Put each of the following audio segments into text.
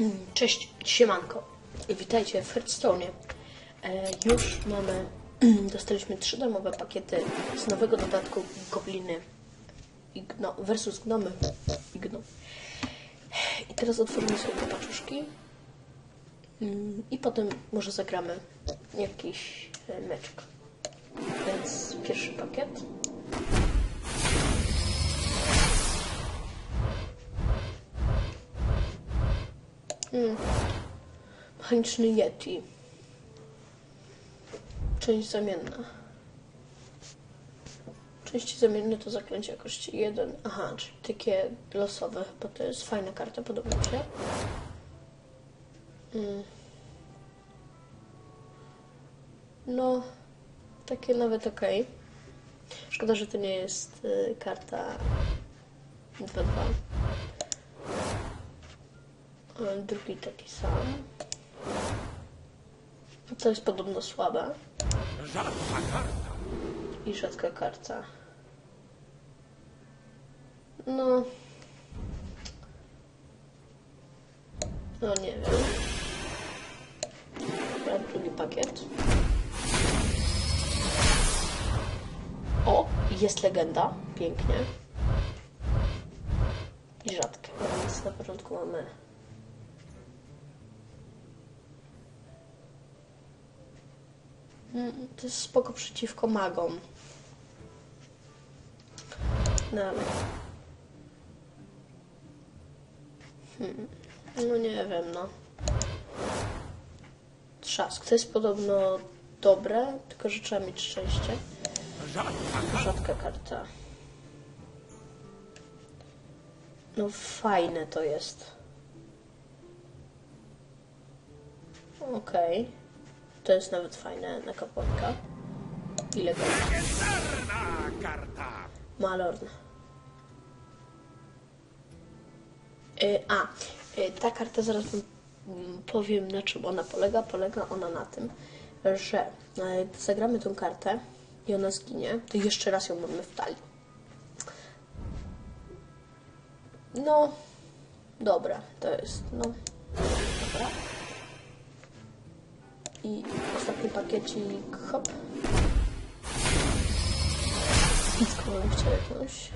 Cześć, siemanko. Witajcie w Hearthstone'ie. E, już mamy, dostaliśmy trzy darmowe pakiety z nowego dodatku Gobliny i gno, versus Gnomy i Gnom. I teraz otworzymy sobie te paczuszki Mm, i potem może zagramy jakiś e, meczek. Więc pierwszy pakiet. Mm. Mechaniczny Yeti. Część zamienna. Części zamienne to zaklęcie jakości 1. Aha, czyli takie losowe, bo to jest fajna karta, podoba mi się. Mm. No, takie nawet ok. Szkoda, że to nie jest y, karta 2-2. Drugi taki sam. To jest podobno słabe. Rzadka karta. I rzadka karta. No. No nie wiem. Dobra, drugi pakiet. O, jest legenda. Pięknie. I rzadkie. Więc na początku mamy To jest spoko przeciwko magom. No ale... Hmm. No nie wiem, no. Trzask. To jest podobno dobre, tylko że trzeba mieć szczęście. Rzadka karta. No fajne to jest. Okej. To jest nawet fajne na kapłanka. Ile go? Malorn. Y, a, y, ta karta zaraz wam powiem na czym ona polega. Polega ona na tym, że y, zagramy tą kartę i ona zginie, to jeszcze raz ją mamy w talii. No, dobra, to jest, no, dobra. I ostatni pakiecik, hop. Epicką bym chciał jakąś.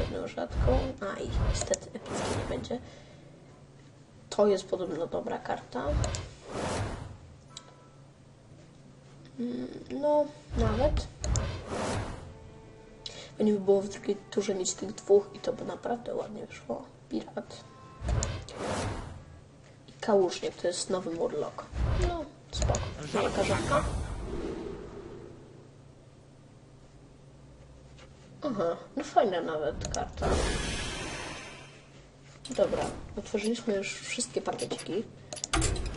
Jedną rzadką. A i niestety epickiej nie będzie. To jest podobno dobra karta. Mm, No, nawet. Fajnie by było w drugiej turze mieć tych dwóch i to by naprawdę ładnie wyszło. Pirat. I kałużnik, to jest nowy murloc. Jaka rzadka? Aha, no fajna nawet karta. Dobra, otworzyliśmy już wszystkie pakieciki.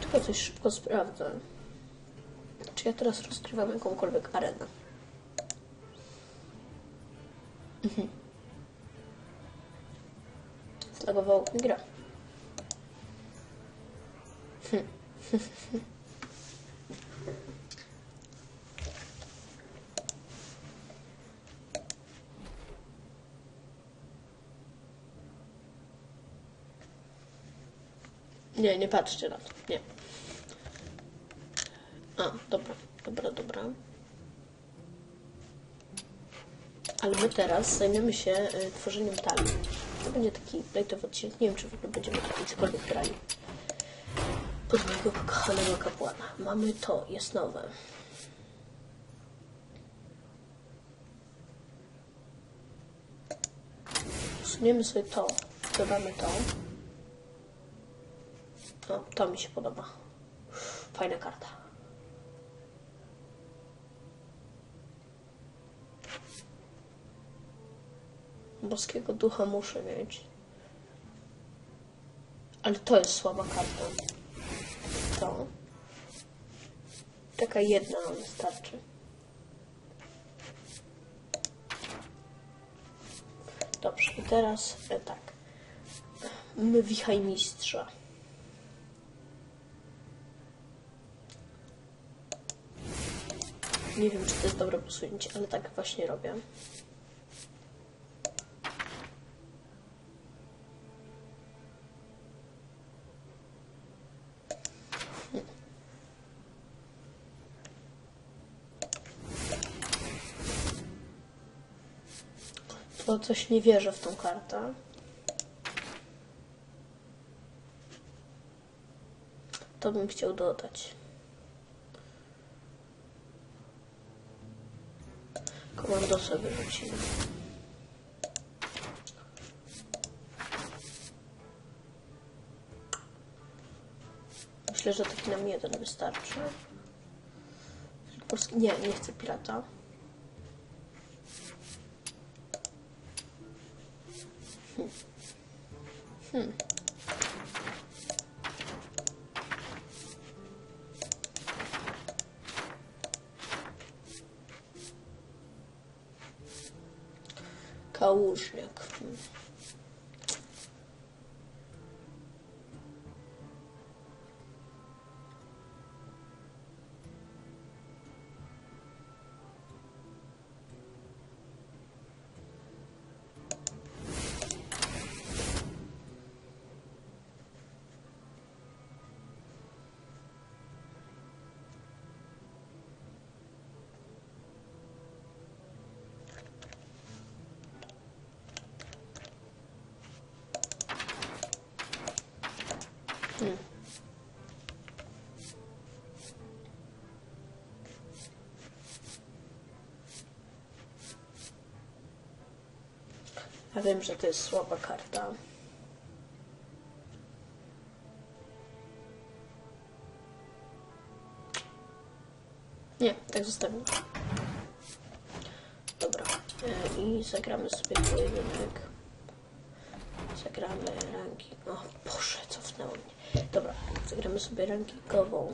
Tylko coś szybko sprawdzę. Czy ja teraz rozgrywam jakąkolwiek arenę? Mhm. Zlagowało mi gra. Hm. Nie, nie patrzcie na to. Nie. A, dobra, dobra, dobra. Ale my teraz zajmiemy się y, tworzeniem talii. To będzie taki lightowy odcinek. Nie wiem, czy w ogóle będziemy tutaj cokolwiek grali. Pod mojego kochanego kapłana. Mamy to, jest nowe. Usuniemy sobie to, dodamy to. No, to mi się podoba. Fajna karta. Boskiego ducha muszę mieć. Ale to jest słaba karta. To. Taka jedna nam wystarczy. Dobrze, i teraz e, tak. My wichaj mistrza. Nie wiem, czy to jest dobre posunięcie, ale tak właśnie robię. To coś nie wierzę w tą kartę. To bym chciał dodać. Komandosa wyrzucimy. Myślę, że taki nam jeden wystarczy. Nie, nie chcę pirata. каушник wiem, że to jest słaba karta. Nie, tak zostawimy. Dobra. e, I zagramy sobie pojedynek. Zagramy ranking. O Boże, cofnęło mnie. Dobra, zagramy sobie rankingową.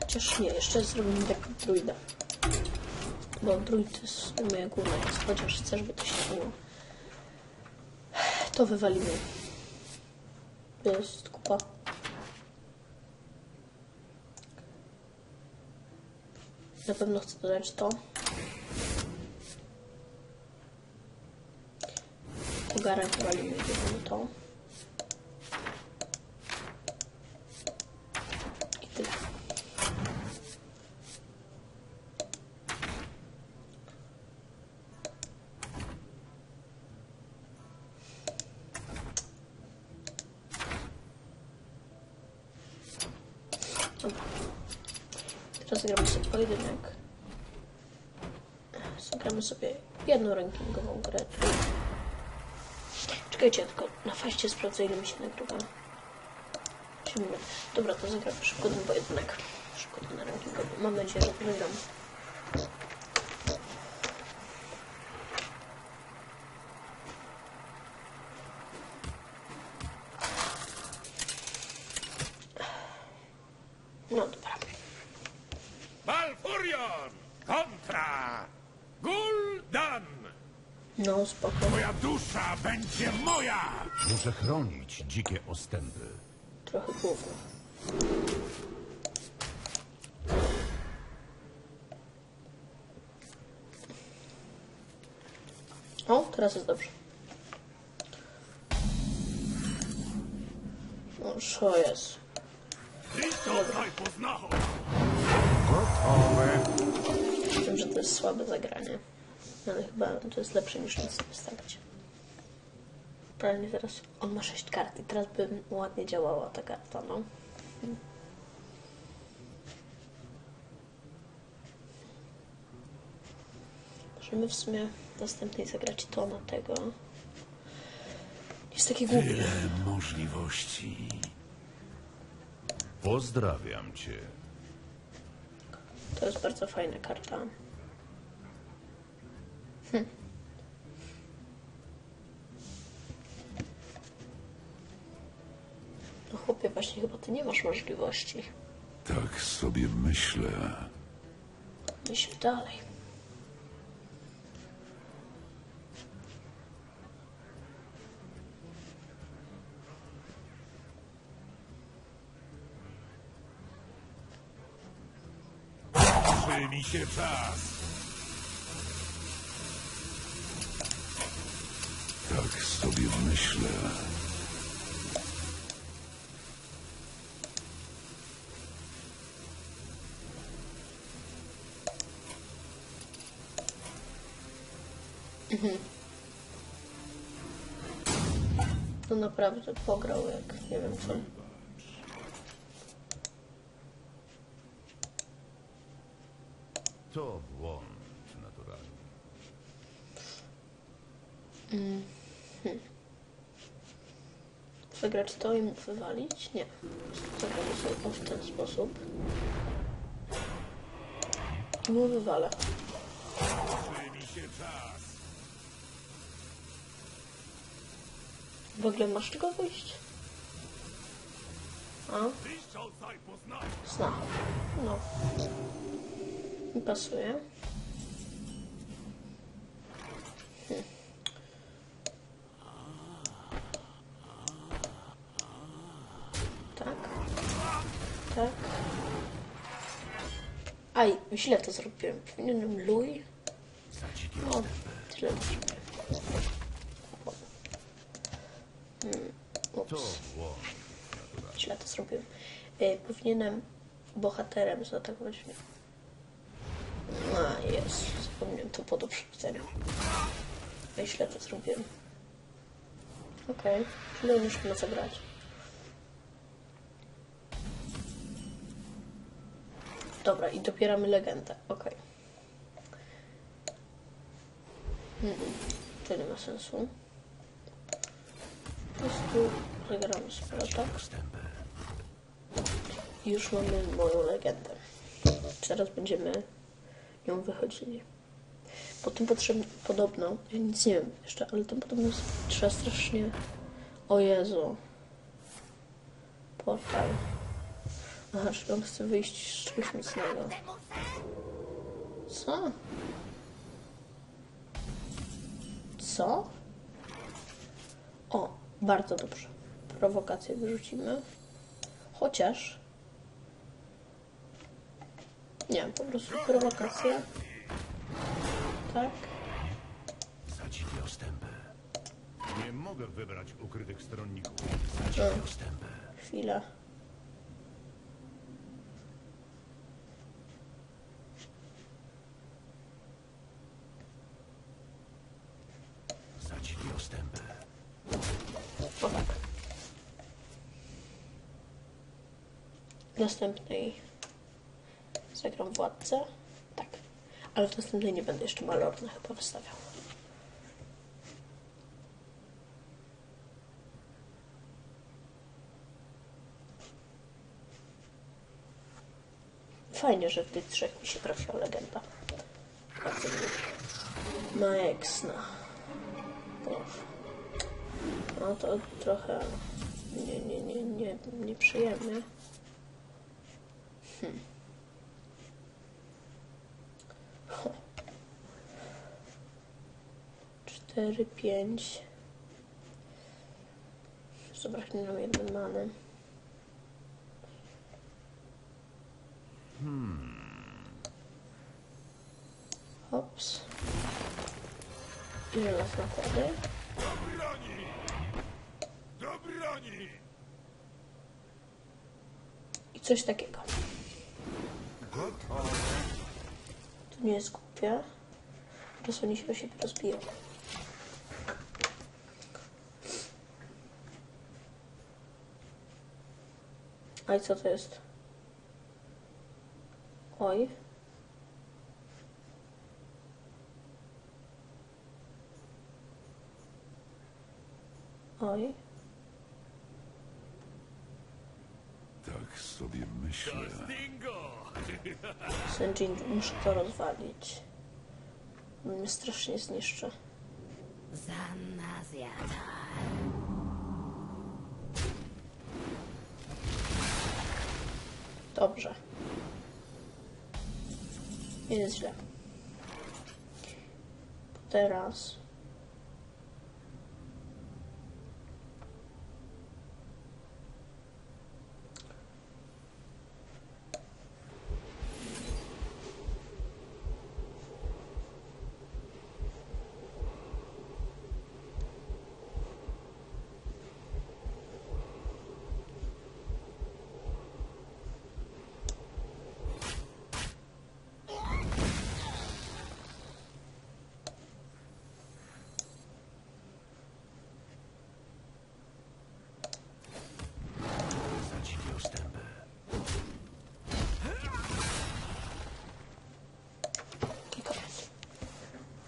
Chociaż nie, jeszcze zrobimy tak druida. Bo druid to jest moja główna jest, chociaż chcę, żeby to się stało. To wywalimy. Jest kupa. Na pewno chcę dodać to. Ogarę wywalimy, to. I tyle. Dobra. Teraz zagramy sobie pojedynek. Zagramy sobie jedną rankingową grę. Czekajcie, tylko na faście sprawdzę ile mi się nagrywa. 7 minut. Dobra, to zagramy szybko ten pojedynek. Szybko ten rankingowy. Mam nadzieję, że wygram. No dobra. Balfurion kontra Gul'dan. No spoko. Moja dusza będzie moja. Muszę chronić dzikie ostępy. Trochę gówno. O, teraz jest dobrze. O, co jest? Wiem, że to jest słabe zagranie. Ale chyba to jest lepsze niż nic nie wystawić. Prawnie teraz on ma 6 kart i teraz by ładnie działała ta karta, no. Możemy w sumie następnej zagrać to na tego. Jest taki głupi. Tyle możliwości. Pozdrawiam cię. To jest bardzo fajna karta. Hm. No chłopie, właśnie chyba ty nie masz możliwości. Tak sobie myślę. Myśl dalej. kończy mi się czas. Tak sobie myślę. Mhm. To naprawdę pograł jak nie wiem co. To błąd naturalny. Zagrać to i mu wywalić? Nie. Zagramy sobie w ten sposób. I mu wywalę. W ogóle masz czego wyjść? A? Snacha. No. Mi pasuje. Hm. Tak. Tak. Aj, źle to zrobiłem. Powinienem luj. No, tyle. Hmm. Ups. Źle to zrobiłem. Y, powinienem bohaterem zaatakować mnie. A, jest. Zapomniałem to po doprzedzeniu. Ja źle to zrobiłem. Okej, okay. czyli ma zagrać. Dobra, i dopieramy legendę. Okej. Okay. To nie ma sensu. Po prostu zagramy tak. Ostępy. I Już mamy moją legendę. Teraz będziemy nią wychodzili. Po tym podobno, ja nic nie wiem jeszcze, ale tam podobno trzeba strasznie... O Jezu. Portal. Aha, czyli on chce wyjść z czegoś mocnego. Co? Co? O, bardzo dobrze. Prowokację wyrzucimy. Chociaż... Nie, po prostu prowokacja. Tak. Za dzikie ostępy. Nie mogę wybrać ukrytych stronników. Za No. dzikie ostępy. Chwila. Za dzikie ostępy. O tak. Następnej zagram władcę. Tak. Ale w następnej nie będę jeszcze Malorna chyba wystawiał. Fajnie, że w tych trzech mi się trafiła legenda. Bardzo miło. Maexna. Boże. No to trochę nie, nie, nie, nie, nieprzyjemnie. Hmm. 4, 5. Zabraknie nam jeden many. Hmm. Hops. Ile nas nakłady? Do broni! Do broni! I coś takiego. To nie jest głupie. Teraz oni się do siebie. A i co to jest? Oj. Oj. Tak sobie myślę. Senjin, muszę to rozwalić. On mnie strasznie zniszczy. Zanna Dobrze. Jest źle. Teraz.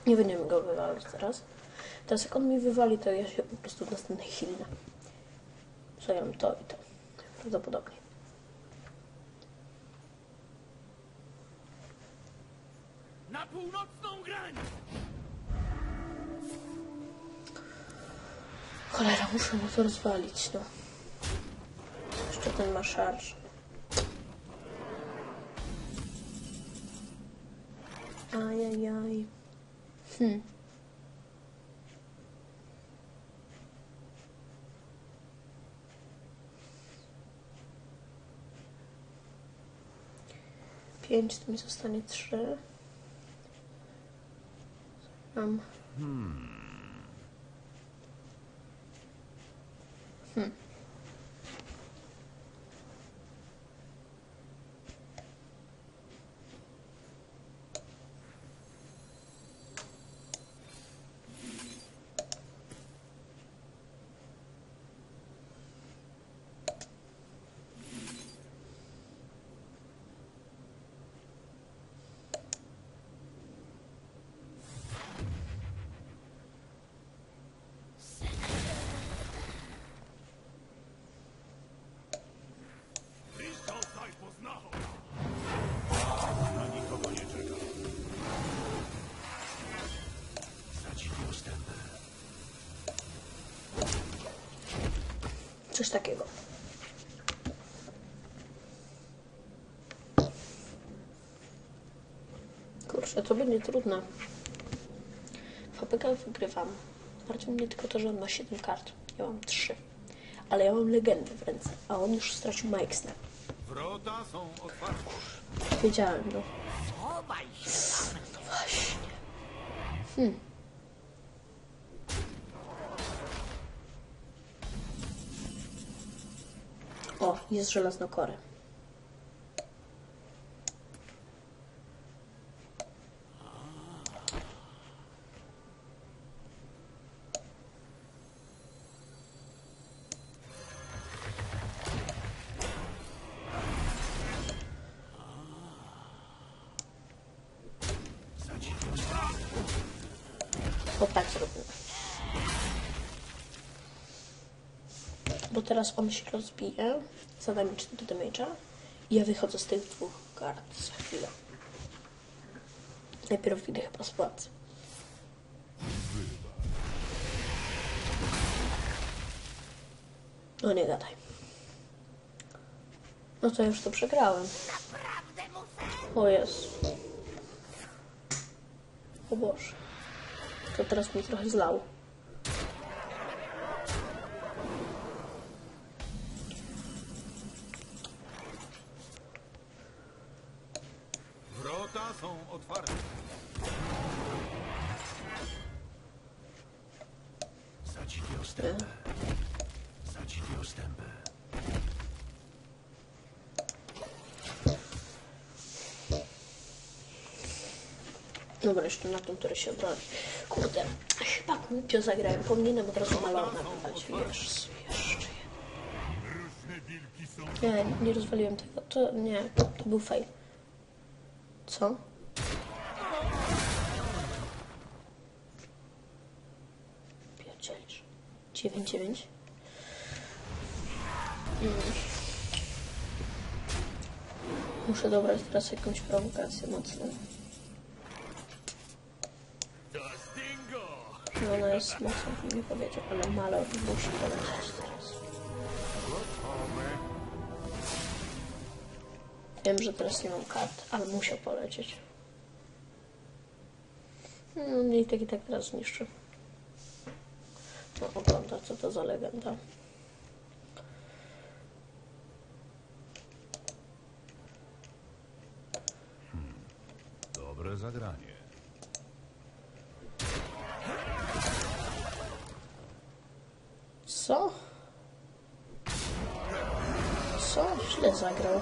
Nie będziemy go wywalać teraz. Teraz jak on mi wywali, to ja się po prostu w następnej zagram to i to. Prawdopodobnie. Na północną grań! Cholera, muszę mu to rozwalić, no. Jeszcze ten ma szarż. Ajajaj. Hm. Pięć, to mi zostanie trzy. Mam. Wyszcząsaj Coś takiego. Kurczę, to będzie trudne. FPK wygrywam. Martwi mnie tylko to, że on ma 7 kart. Ja mam 3. Ale ja mam legendę w ręce, a on już stracił Majksnę. Wrota są otwarte. Wiedziałem, no. Chowaj się tam. No właśnie. Hmm. O, jest żelaznokory. O tak zrobimy. Bo teraz on się rozbije, zada mi 4 damage'a i ja wychodzę z tych dwóch kart za chwilę. Najpierw idę chyba spłacę. No nie gadaj. No to już to przegrałem. O Jezu. O Boże. To teraz mi trochę zlał. Wrota są otwarte. Za dzikie ostępy. Za dzikie ostępy. Dobra, jeszcze na tym, który się obroni. Kurde, chyba głupio zagrałem. Powinienem od razu malorna wywalić. Wiesz, Nie, nie rozwaliłem tego. To nie, to był fail. Co? 9-9. Mm. Muszę dobrać teraz jakąś prowokację mocną. No ona jest mocno, nie powiedział, ale Malor musi polecieć teraz. Wiem, że teraz nie mam kart, ale musiał polecieć. No i tak i tak teraz zniszczy. No ogląda, co to za legenda. Dobre zagranie. Co? Co? Źle zagrał.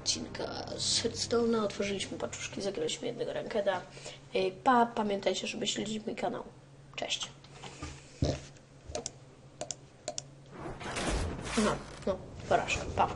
Odcinka z Hearthstone'a. Otworzyliśmy paczuszki, zagraliśmy jednego rankeda. Pa, pamiętajcie, żeby śledzić mój kanał. Cześć. No, no, porażka. Pa.